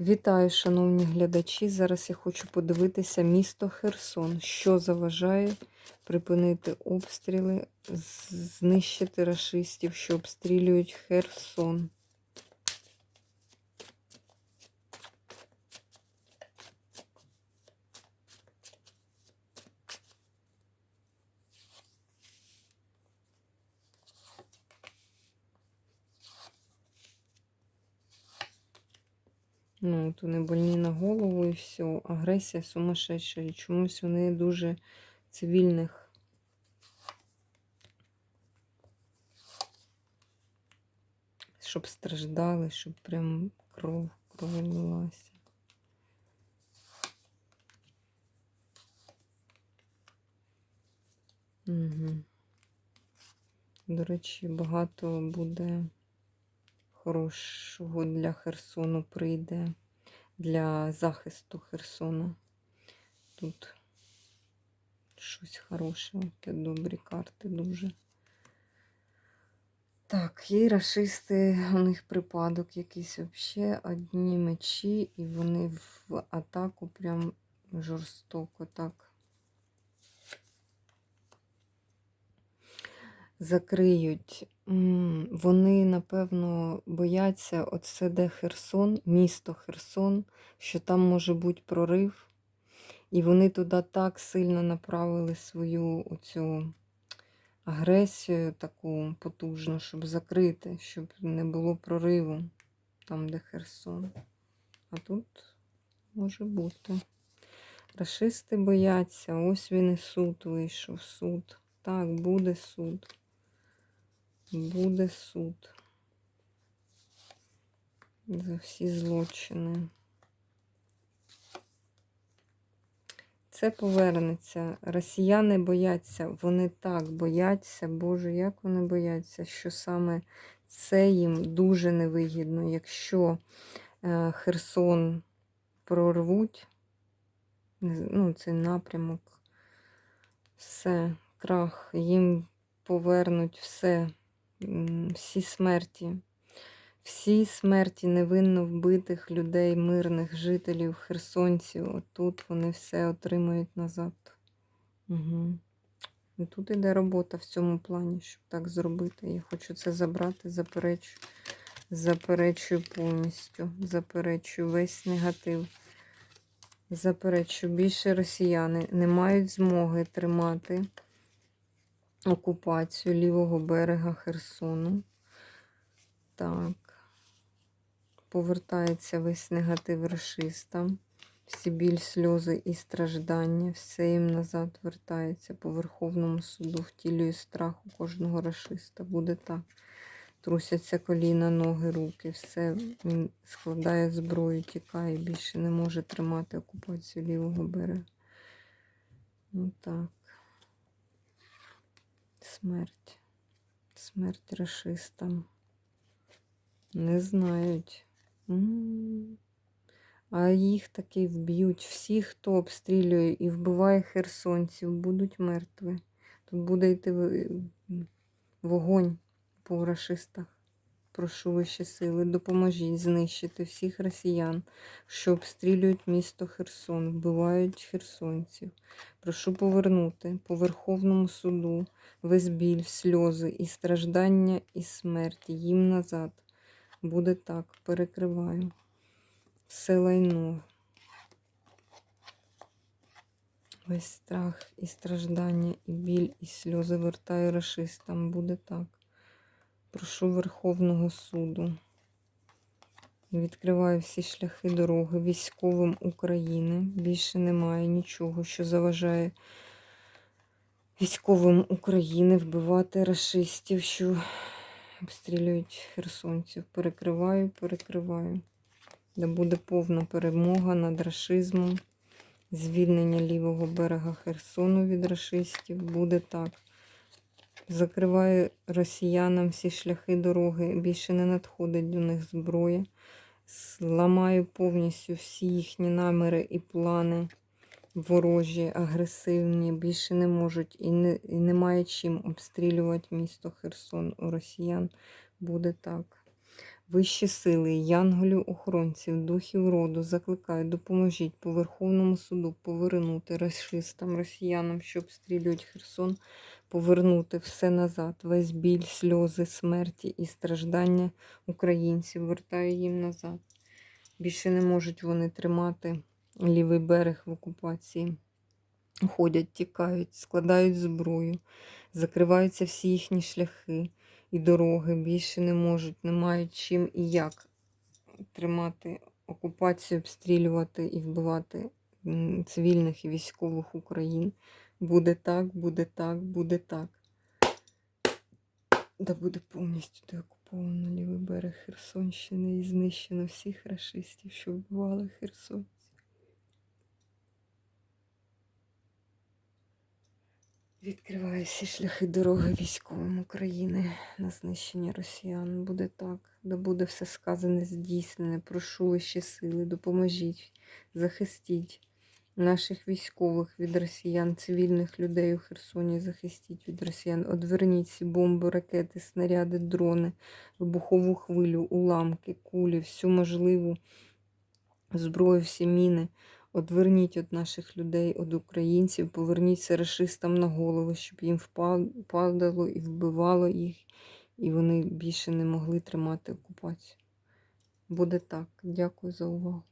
Вітаю, шановні глядачі. Зараз я хочу подивитися місто Херсон, що заважає припинити обстріли, знищити рашистів, що обстрілюють Херсон. Ну, от вони больні на голову і все. Агресія сумасшедша. І чомусь вони дуже цивільних. Щоб страждали, щоб прям кров, кров лилася. Угу. До речі, багато буде хорошого для Херсону прийде, для захисту Херсона. Тут щось хороше, це добрі карти дуже. Так, є рашисти, у них припадок якийсь взагалі, одні мечі, і вони в атаку прям жорстоко так. Закриють. Вони, напевно, бояться, оце де Херсон, місто Херсон, що там може бути прорив. І вони туди так сильно направили свою оцю агресію таку потужну, щоб закрити, щоб не було прориву там, де Херсон. А тут може бути. Рашисти бояться, ось він і суд вийшов. Суд. Так, буде суд. Буде суд за всі злочини. Це повернеться. Росіяни бояться, вони так бояться, Боже, як вони бояться, що саме це їм дуже невигідно. Якщо е, Херсон прорвуть, ну, цей напрямок, все, крах, їм повернуть все, всі смерті. Всі смерті невинно вбитих людей, мирних жителів, херсонців. Отут вони все отримують назад. Угу. І тут іде робота в цьому плані, щоб так зробити. Я хочу це забрати, заперечу. Заперечую повністю. Заперечую весь негатив. Заперечую, більше росіяни не мають змоги тримати окупацію лівого берега Херсону. Так. Повертається весь негатив расистам. Всі біль, сльози і страждання. Все їм назад вертається по Верховному суду, втілює страх у кожного расиста. Буде так. Трусяться коліна, ноги, руки. Все він складає зброю, тікає, більше не може тримати окупацію лівого берега. Ну так. Смерть. Смерть расистам. Не знають. М. А їх таки вб'ють. Всі, хто обстрілює і вбиває херсонців, будуть мертві. Тут буде йти вогонь по рашистах. Прошу вищі сили, допоможіть знищити всіх росіян, що обстрілюють місто Херсон, вбивають херсонців. Прошу повернути по Верховному суду весь біль, сльози і страждання і смерті їм назад. Буде так, перекриваю. Все лайно. Весь страх і страждання, і біль, і сльози вертаю рашистам. Буде так. Прошу Верховного суду. Відкриваю всі шляхи дороги військовим України. Більше немає нічого, що заважає військовим України вбивати рашистів, що обстрілюють херсонців. Перекриваю, перекриваю. Де буде повна перемога над рашизмом, звільнення лівого берега Херсону від рашистів. Буде так. Закриваю росіянам всі шляхи дороги, більше не надходить до них зброя. Зламаю повністю всі їхні наміри і плани ворожі, агресивні, більше не можуть і, не, і немає чим обстрілювати місто Херсон у росіян. Буде так. Вищі сили, янголів охоронців, духів роду закликають, допоможіть по Верховному суду повернути расистам, росіянам, що обстрілюють Херсон, повернути все назад, весь біль, сльози, смерті і страждання українців. Вертаю їм назад. Більше не можуть вони тримати лівий берег в окупації. Ходять, тікають, складають зброю, закриваються всі їхні шляхи і дороги. Більше не можуть, не мають чим і як тримати окупацію, обстрілювати і вбивати цивільних і військових Україн. Буде так, буде так, буде так. Да буде повністю деокуповано лівий берег Херсонщини і знищено всіх рашистів, що вбивали херсонців. Відкриває всі шляхи дороги військовим України на знищення росіян. Буде так, да буде все сказане, здійснене. Прошу вищі сили, допоможіть, захистіть наших військових від росіян, цивільних людей у Херсоні, захистіть від росіян. Одверніть всі бомби, ракети, снаряди, дрони, вибухову хвилю, уламки, кулі, всю можливу зброю, всі міни. Одверніть від наших людей, від українців, поверніться рашистам на голову, щоб їм впадало і вбивало їх, і вони більше не могли тримати окупацію. Буде так. Дякую за увагу.